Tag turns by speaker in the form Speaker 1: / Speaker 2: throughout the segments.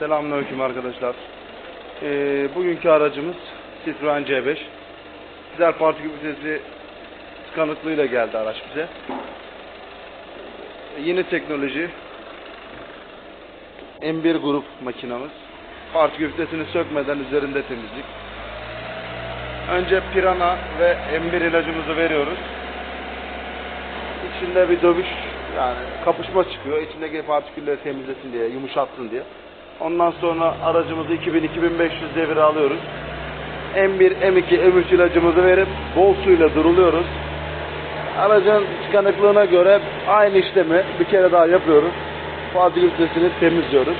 Speaker 1: Selamünaleyküm arkadaşlar. Ee, bugünkü aracımız Citroen C5. Dizel partikül vitesi tıkanıklığıyla geldi araç bize. Ee, yeni teknoloji M1 grup makinamız. Partikül vitesini sökmeden üzerinde temizlik. Önce Pirana ve M1 ilacımızı veriyoruz. İçinde bir dövüş yani kapışma çıkıyor. İçindeki partikülleri temizlesin diye, yumuşatsın diye. Ondan sonra aracımızı 2000-2500 devire alıyoruz. M1, M2, M3 ilacımızı verip bol suyla duruluyoruz. Aracın tıkanıklığına göre aynı işlemi bir kere daha yapıyoruz. Partikül vitesini temizliyoruz.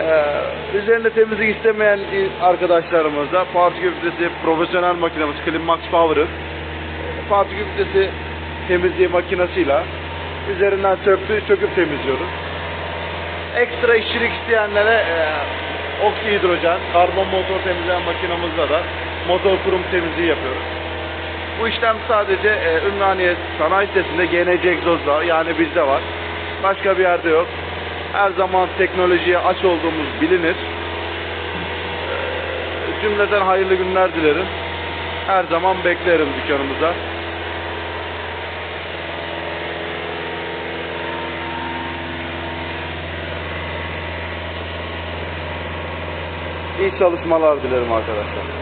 Speaker 1: Ee, üzerinde temizlik istemeyen arkadaşlarımıza partikül vitesi profesyonel makinemiz Climax Power'ı partikül vitesi temizliği makinesiyle üzerinden söktüğü söküp temizliyoruz. Ekstra işçilik isteyenlere e, oksi hidrojen, karbon motor temizleyen makinamızda da motor kurum temizliği yapıyoruz. Bu işlem sadece e, Ümraniye Sanayi Sitesi'nde GNC egzozla yani bizde var. Başka bir yerde yok. Her zaman teknolojiye aç olduğumuz bilinir. E, cümleten hayırlı günler dilerim. Her zaman beklerim dükkanımıza. İyi çalışmalar dilerim arkadaşlar.